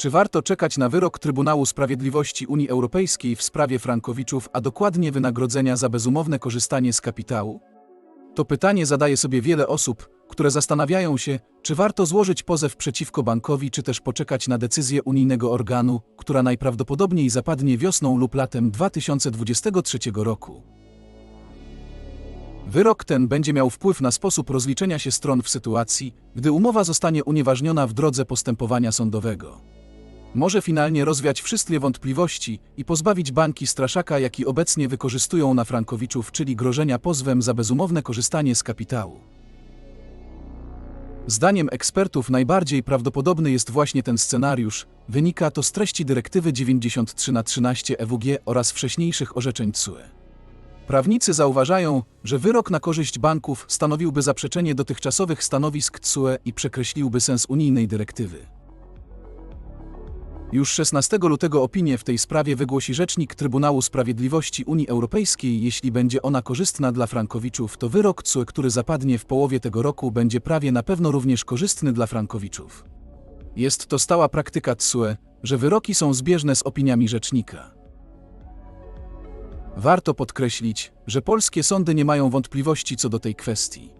Czy warto czekać na wyrok Trybunału Sprawiedliwości Unii Europejskiej w sprawie Frankowiczów, a dokładnie wynagrodzenia za bezumowne korzystanie z kapitału? To pytanie zadaje sobie wiele osób, które zastanawiają się, czy warto złożyć pozew przeciwko bankowi, czy też poczekać na decyzję unijnego organu, która najprawdopodobniej zapadnie wiosną lub latem 2023 roku. Wyrok ten będzie miał wpływ na sposób rozliczenia się stron w sytuacji, gdy umowa zostanie unieważniona w drodze postępowania sądowego. Może finalnie rozwiać wszystkie wątpliwości i pozbawić banki straszaka, jaki obecnie wykorzystują na frankowiczów, czyli grożenia pozwem za bezumowne korzystanie z kapitału. Zdaniem ekspertów najbardziej prawdopodobny jest właśnie ten scenariusz, wynika to z treści dyrektywy 93 na 13 EWG oraz wcześniejszych orzeczeń TSUE. Prawnicy zauważają, że wyrok na korzyść banków stanowiłby zaprzeczenie dotychczasowych stanowisk TSUE i przekreśliłby sens unijnej dyrektywy. Już 16 lutego opinię w tej sprawie wygłosi rzecznik Trybunału Sprawiedliwości Unii Europejskiej. Jeśli będzie ona korzystna dla frankowiczów, to wyrok TSUE, który zapadnie w połowie tego roku, będzie prawie na pewno również korzystny dla frankowiczów. Jest to stała praktyka TSUE, że wyroki są zbieżne z opiniami rzecznika. Warto podkreślić, że polskie sądy nie mają wątpliwości co do tej kwestii.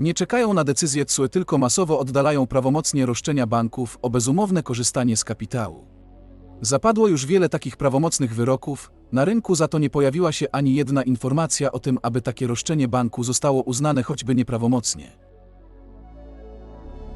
Nie czekają na decyzję TSUE, tylko masowo oddalają prawomocnie roszczenia banków o bezumowne korzystanie z kapitału. Zapadło już wiele takich prawomocnych wyroków, na rynku za to nie pojawiła się ani jedna informacja o tym, aby takie roszczenie banku zostało uznane choćby nieprawomocnie.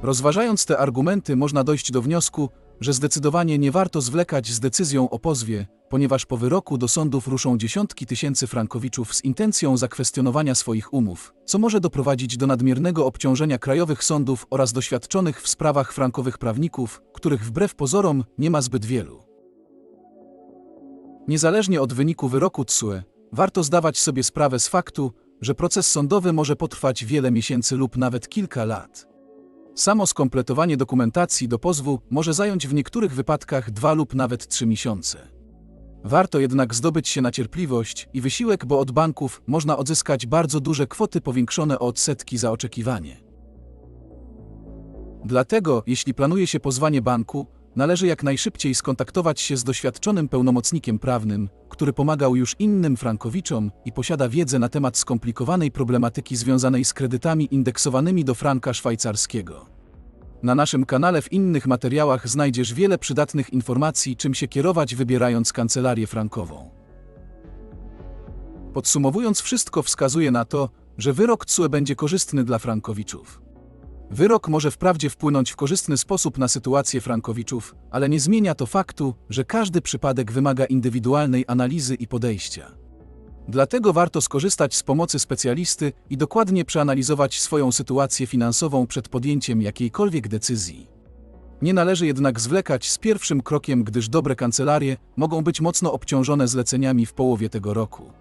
Rozważając te argumenty, można dojść do wniosku, że zdecydowanie nie warto zwlekać z decyzją o pozwie, ponieważ po wyroku do sądów ruszą dziesiątki tysięcy frankowiczów z intencją zakwestionowania swoich umów, co może doprowadzić do nadmiernego obciążenia krajowych sądów oraz doświadczonych w sprawach frankowych prawników, których wbrew pozorom nie ma zbyt wielu. Niezależnie od wyniku wyroku TSUE, warto zdawać sobie sprawę z faktu, że proces sądowy może potrwać wiele miesięcy lub nawet kilka lat. Samo skompletowanie dokumentacji do pozwu może zająć w niektórych wypadkach dwa lub nawet trzy miesiące. Warto jednak zdobyć się na cierpliwość i wysiłek, bo od banków można odzyskać bardzo duże kwoty powiększone o odsetki za oczekiwanie. Dlatego, jeśli planuje się pozwanie banku, należy jak najszybciej skontaktować się z doświadczonym pełnomocnikiem prawnym, który pomagał już innym frankowiczom i posiada wiedzę na temat skomplikowanej problematyki związanej z kredytami indeksowanymi do franka szwajcarskiego. Na naszym kanale w innych materiałach znajdziesz wiele przydatnych informacji, czym się kierować wybierając kancelarię frankową. Podsumowując, wszystko wskazuje na to, że wyrok TSUE będzie korzystny dla frankowiczów. Wyrok może wprawdzie wpłynąć w korzystny sposób na sytuację frankowiczów, ale nie zmienia to faktu, że każdy przypadek wymaga indywidualnej analizy i podejścia. Dlatego warto skorzystać z pomocy specjalisty i dokładnie przeanalizować swoją sytuację finansową przed podjęciem jakiejkolwiek decyzji. Nie należy jednak zwlekać z pierwszym krokiem, gdyż dobre kancelarie mogą być mocno obciążone zleceniami w połowie tego roku.